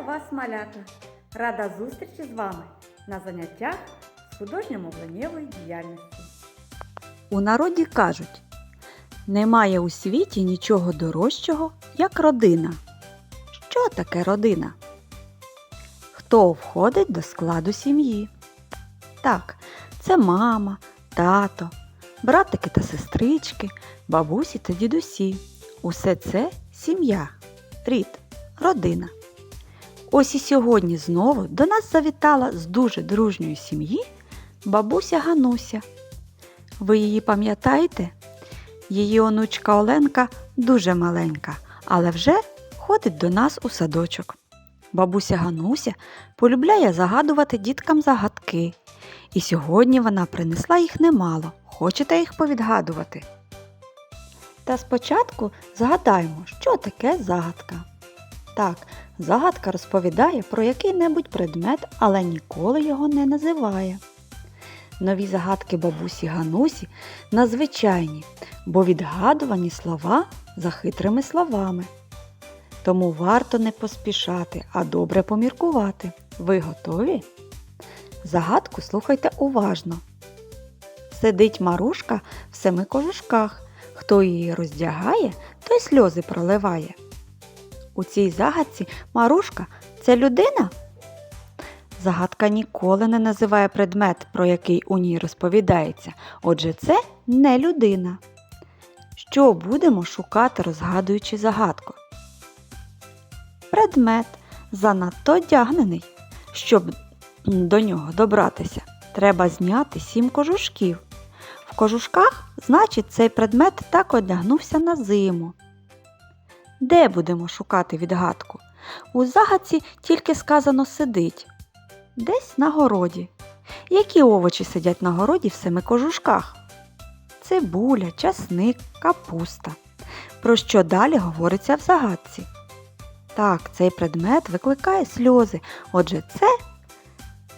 Вітаю вас, малята! Рада зустрічі з вами на заняттях з художньо-мовленнєвої діяльності. У народі кажуть, немає у світі нічого дорожчого, як родина. Що таке родина? Хто входить до складу сім'ї? Так, це мама, тато, братики та сестрички, бабусі та дідусі. Усе це сім'я, рід, родина. Ось і сьогодні знову до нас завітала з дуже дружньої сім'ї бабуся Гануся. Ви її пам'ятаєте? Її онучка Оленка дуже маленька, але вже ходить до нас у садочок. Бабуся Гануся полюбляє загадувати діткам загадки. І сьогодні вона принесла їх немало. Хочете їх повідгадувати? Та спочатку згадаємо, що таке загадка. Так, загадка розповідає про який-небудь предмет, але ніколи його не називає. Нові загадки бабусі Ганусі надзвичайні, бо відгадувані слова за хитрими словами. Тому варто не поспішати, а добре поміркувати. Ви готові? Загадку слухайте уважно. Сидить Марушка в семи кожушках. Хто її роздягає, той сльози проливає. У цій загадці Марушка це людина? Загадка ніколи не називає предмет, про який у ній розповідається. Отже, це не людина. Що будемо шукати, розгадуючи загадку? Предмет занадто одягнений. Щоб до нього добратися, треба зняти сім кожушків. В кожушках, значить, цей предмет так одягнувся на зиму. Де будемо шукати відгадку? У загадці тільки сказано сидить. Десь на городі. Які овочі сидять на городі в семи кожушках? Цибуля, часник, капуста. Про що далі говориться в загадці? Так, цей предмет викликає сльози. Отже, це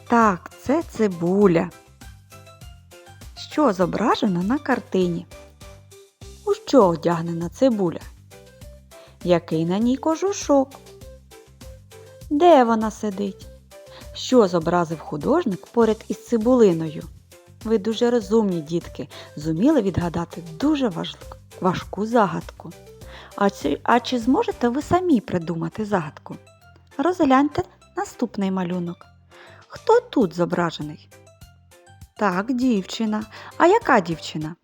так, це цибуля. Що зображено на картині? У що одягнена цибуля? Який на ній кожушок? Де вона сидить? Що зобразив художник поряд із цибулиною? Ви дуже розумні, дітки, зуміли відгадати дуже важ... важку загадку. А чи, а чи зможете ви самі придумати загадку? Розгляньте наступний малюнок. Хто тут зображений? Так, дівчина. А яка дівчина?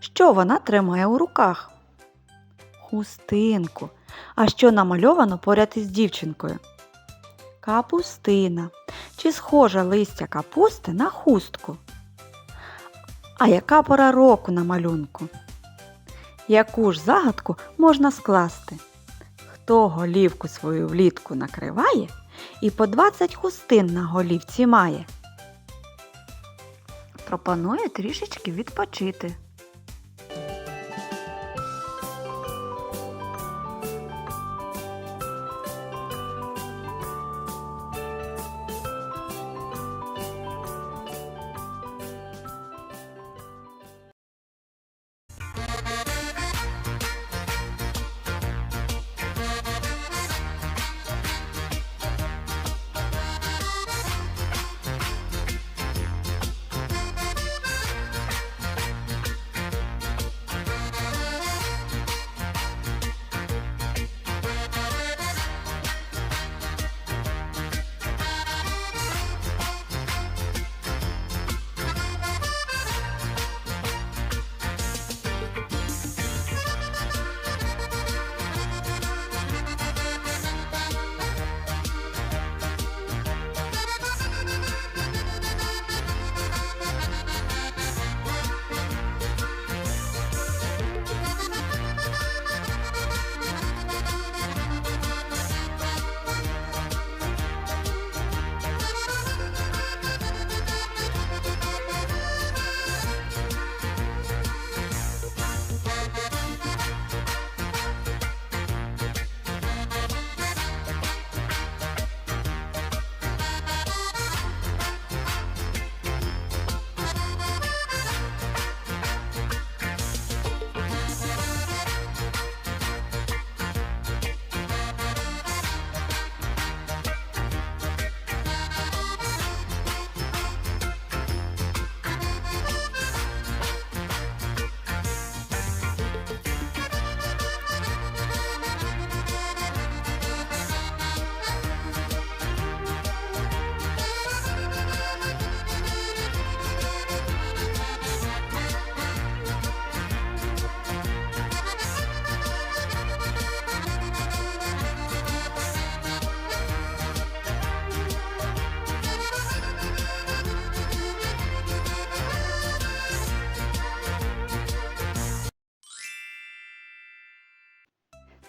Що вона тримає у руках? Хустинку. А що намальовано поряд із дівчинкою? Капустина. Чи схоже листя капусти на хустку? А яка пора року на малюнку? Яку ж загадку можна скласти? Хто голівку свою влітку накриває і по 20 хустин на голівці має? Пропоную трішечки відпочити.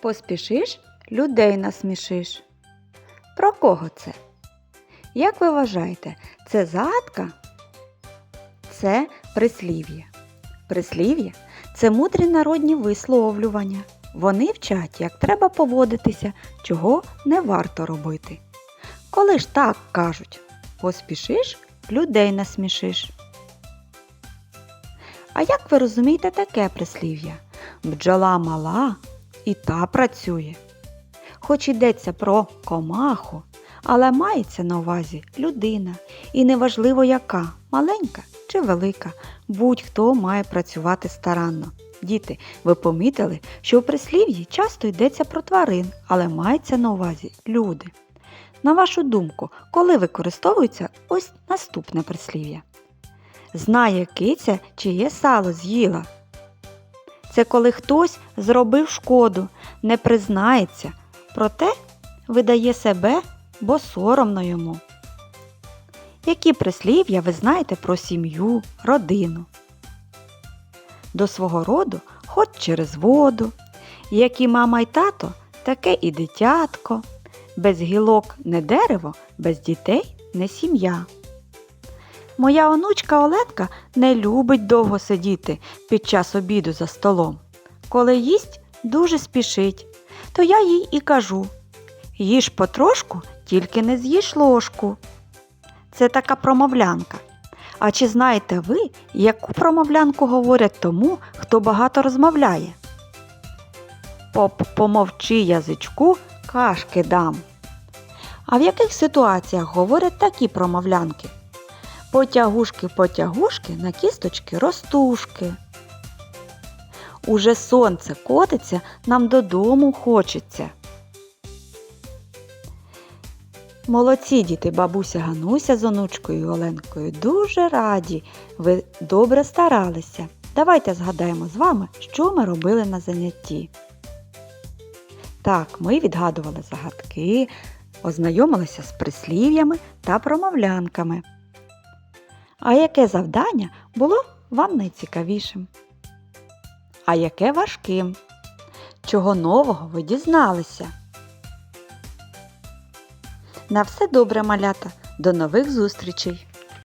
Поспішиш, людей насмішиш. Про кого це? Як ви вважаєте, це загадка? Це прислів'я. Прислів'я це мудрі народні висловлювання. Вони вчать, як треба поводитися, чого не варто робити. Коли ж так кажуть, поспішиш, людей насмішиш. А як ви розумієте таке прислів'я? Бджола мала і та працює. Хоч йдеться про комаху, але мається на увазі людина. І неважливо яка, маленька чи велика, будь-хто має працювати старанно. Діти, ви помітили, що у прислів'ї часто йдеться про тварин, але мається на увазі люди. На вашу думку, коли використовується ось наступне прислів'я? Знає киця, чиє сало з'їла. Це коли хтось зробив шкоду, не признається, проте видає себе, бо соромно йому. Які прислів'я ви знаєте про сім'ю, родину? До свого роду хоч через воду, які мама й тато, таке і дитятко, без гілок не дерево, без дітей не сім'я. Моя онучка Оленка не любить довго сидіти під час обіду за столом. Коли їсть, дуже спішить, то я їй і кажу їж потрошку, тільки не з'їж ложку. Це така промовлянка. А чи знаєте ви, яку промовлянку говорять тому, хто багато розмовляє? Поп помовчи язичку, кашки дам. А в яких ситуаціях говорять такі промовлянки? Потягушки, потягушки, на кісточки ростушки. Уже сонце котиться, нам додому хочеться. Молодці діти, бабуся Гануся з онучкою Оленкою дуже раді. Ви добре старалися. Давайте згадаємо з вами, що ми робили на занятті. Так, ми відгадували загадки, ознайомилися з прислів'ями та промовлянками. А яке завдання було вам найцікавішим? А яке важким? Чого нового ви дізналися? На все добре, малята. До нових зустрічей!